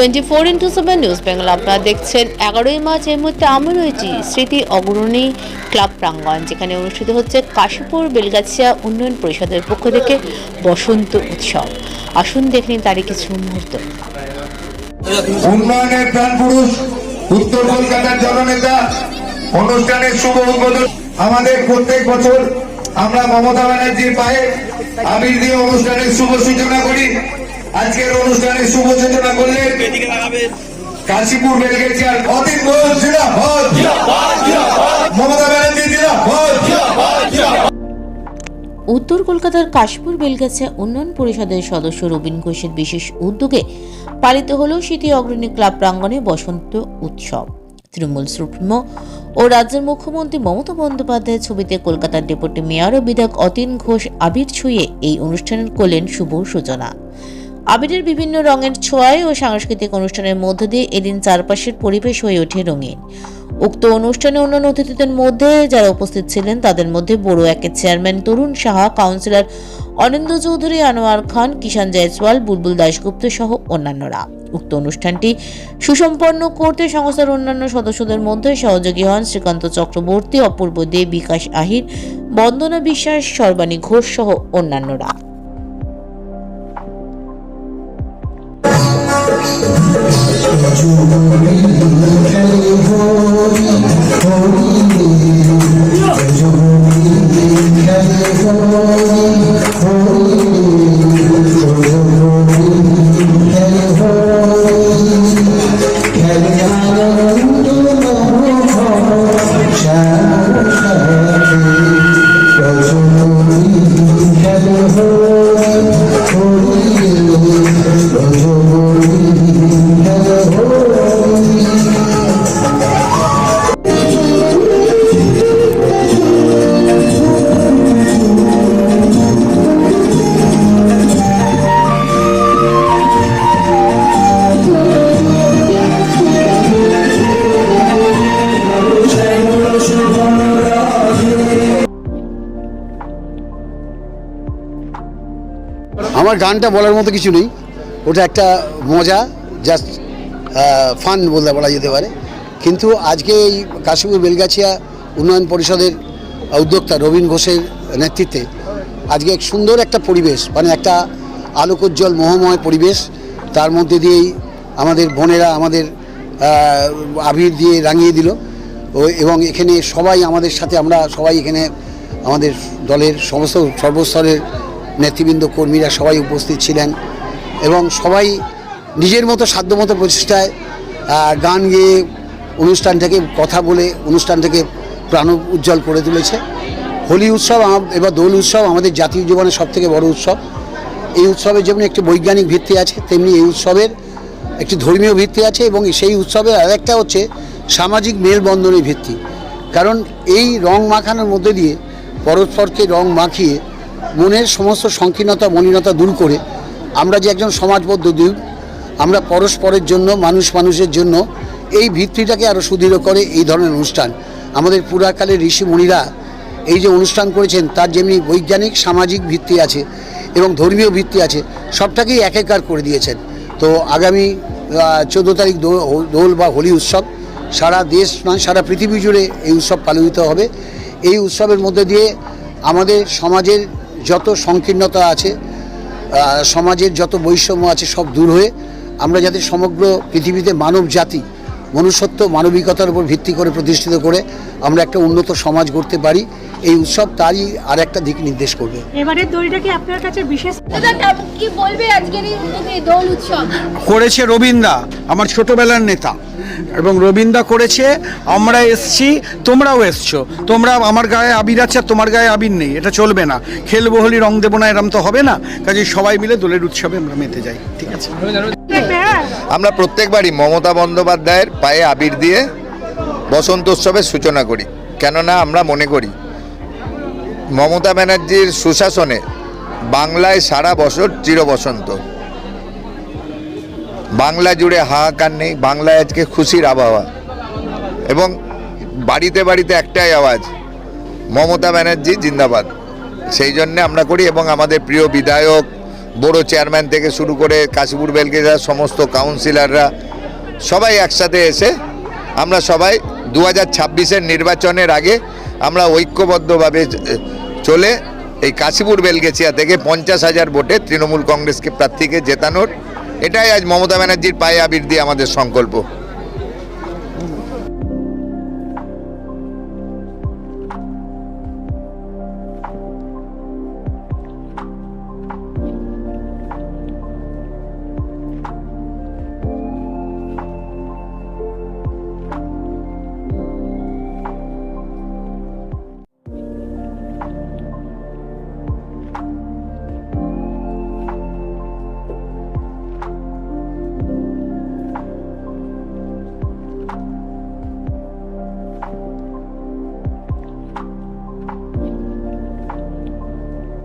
Twenty four into seven news Bengal আপনারা দেখছেন। এগারোই মার্চ এই মুহূর্তে আমি রয়েছি স্মৃতি অগ্রণী ক্লাব প্রাঙ্গণ, যেখানে অনুষ্ঠিত হচ্ছে কাশীপুর বেলগাছিয়া উন্নয়ন পরিষদের পক্ষ থেকে বসন্ত উৎসব। আসুন দেখে নিন তারই কিছু মুহূর্ত। উন্নয়নের প্রাণ পুরুষ, উত্তর কলকাতার জননেতা অনুষ্ঠানের শুভ উদ্বোধন। আমাদের প্রত্যেক বছর আমরা মমতা ব্যানার্জির পায়ে আবির দিয়ে অনুষ্ঠানের শুভ সূচনা করি। আজকের অনুষ্ঠানের শুভ সূচনা করলেন কাশীপুর বেলগেছিয়ার অতীন ঘোষ জিরাফত মমতা ব্যানার্জি উত্তর কলকাতার কাশপুর বেলগাছিয়া উন্নয়ন পরিষদের সদস্য রবীন ঘোষের বিশেষ উদ্যোগে পালিত হল স্মৃতি অগ্রণী ক্লাব প্রাঙ্গণে বসন্ত উৎসব। তৃণমূল সুপ্রিমো ও রাজ্যের মুখ্যমন্ত্রী মমতা বন্দ্যোপাধ্যায়ের ছবিতে কলকাতার ডেপুটি মেয়র ও বিধায়ক অতীন ঘোষ আবির ছুঁয়ে এই অনুষ্ঠানের করলেন শুভ সূচনা। আবিরের বিভিন্ন রঙের ছোঁয়ায় ও সাংস্কৃতিক অনুষ্ঠানের মধ্য দিয়ে এদিন চারপাশের পরিবেশ হয়ে ওঠে রঙিন। উক্ত অনুষ্ঠানে অন্যান্য অতিথিদের মধ্যে যারা উপস্থিত ছিলেন, তাদের মধ্যে বড় একের চেয়ারম্যান তরুণ সাহা, কাউন্সিলর অনিন্দ্র চৌধুরী, আনোয়ার খান কিষান জয়সওয়াল, বুলবুল দাশগুপ্ত সহ অন্যান্যরা। উক্ত অনুষ্ঠানটি সুসম্পন্ন করতে সংস্থার অন্যান্য সদস্যদের মধ্যে সহযোগী হন শ্রীকান্ত চক্রবর্তী, অপূর্ব দে বিকাশ আহির, বন্দনা বিশ্বাস, সর্বাণী ঘোষ সহ অন্যান্যরা। আমার গানটা বলার মতো কিছু নেই। ওটা একটা মজা জাস্ট ফান বলতে বলা যেতে পারে। কিন্তু আজকে এই কাশীপুর বেলগাছিয়া উন্নয়ন পরিষদের উদ্যোক্তা রবীন ঘোষের নেতৃত্বে আজকে এক সুন্দর একটা পরিবেশ মানে একটা আলোকোজ্জ্বল মোহময় পরিবেশ, তার মধ্যে দিয়েই আমাদের বোনেরা আমাদের আবির দিয়ে রাঙিয়ে দিল। ও, এবং এখানে সবাই আমাদের সাথে, আমরা সবাই এখানে আমাদের দলের সমস্ত সর্বস্তরের নেতৃবৃন্দ, কর্মীরা সবাই উপস্থিত ছিলেন এবং সবাই নিজের মতো সাধ্যমতো প্রচেষ্টায় গান গেয়ে অনুষ্ঠানটাকে, কথা বলে অনুষ্ঠানটাকে প্রাণ উজ্জ্বল করে তুলেছে। হোলি উৎসব এবার দোল উৎসব আমাদের জাতীয় জীবনের সবথেকে বড় উৎসব। এই উৎসবের যেমন একটি বৈজ্ঞানিক ভিত্তি আছে, তেমনি এই উৎসবের একটি ধর্মীয় ভিত্তি আছে এবং সেই উৎসবের আরেকটা হচ্ছে সামাজিক মেলবন্ধনের ভিত্তি। কারণ এই রং মাখানোর মধ্যে দিয়ে পরস্পরকে রং মাখিয়ে মনের সমস্ত সংকীর্ণতা, মলিনতা দূর করে আমরা যে একজন সমাজবদ্ধ দ্বীপ আমরা পরস্পরের জন্য, মানুষ মানুষের জন্য এই ভিত্তিটাকে আরও সুদৃঢ় করে এই ধরনের অনুষ্ঠান। আমাদের পুরাকালের ঋষি মুনিরা এই যে অনুষ্ঠান করেছেন, তার যেমনি বৈজ্ঞানিক, সামাজিক ভিত্তি আছে এবং ধর্মীয় ভিত্তি আছে, সবটাকেই একাকার করে দিয়েছেন। তো আগামী চোদ্দ তারিখ দোল বা হোলি উৎসব, সারা দেশ নয় সারা পৃথিবী জুড়ে এই উৎসব পালিত হবে। এই উৎসবের মধ্যে দিয়ে আমাদের সমাজের যত সংকীর্ণতা আছে সমাজের যত বৈষম্য আছে সব দূর হয়ে আমরা যাতে সমগ্র পৃথিবীতে মানব জাতি মনুষ্যত্ব মানবিকতার উপর ভিত্তি করে প্রতিষ্ঠিত করে আমরা একটা উন্নত সমাজ গড়তে পারি এই উৎসব তারই আর একটা দিক নির্দেশ করবে। এবারের দড়িটা কি আপনার কাছে বিশেষ? কি বলবে আজকের এই দোল উৎসব? করেছে রবীন্দা আমার ছোটবেলার নেতা। এবং রবীন্দা করেছে, আমরা এসছি, তোমরাও এসছো। তোমরা আমার গায়ে আবির আছে আর তোমার গায়ে আবির নেই, এটা চলবে না। খেলব হোলি রং দেবো না, এরম তো হবে না। কাজে সবাই মিলে দোলের উৎসবে আমরা মেতে যাই, ঠিক আছে? আমরা প্রত্যেকবারই মমতা বন্দ্যোপাধ্যায়ের পায়ে আবির দিয়ে বসন্ত উৎসবের সূচনা করি। কেননা আমরা মনে করি, মমতা ব্যানার্জির সুশাসনে বাংলায় সারা বছর চির বসন্ত বাংলা জুড়ে হাহাকার নেই, বাংলায় আজকে খুশির আবহাওয়া। এবং বাড়িতে বাড়িতে একটাই আওয়াজ, মমতা ব্যানার্জি জিন্দাবাদ। সেই জন্যে আমরা করি এবং আমাদের প্রিয় বিধায়ক, বড় চেয়ারম্যান থেকে শুরু করে কাশীপুর বেলগেজার সমস্ত কাউন্সিলররা সবাই একসাথে এসে আমরা সবাই দু হাজার নির্বাচনের আগে আমরা ঐক্যবদ্ধভাবে চলে এই কাশীপুর, বেলগেছিয়া থেকে পঞ্চাশ হাজার ভোটে তৃণমূল কংগ্রেসকে প্রার্থীকে জেতানোর এটাই আজ মমতা ব্যানার্জির পায়ে আবির দিয়ে আমাদের সংকল্প।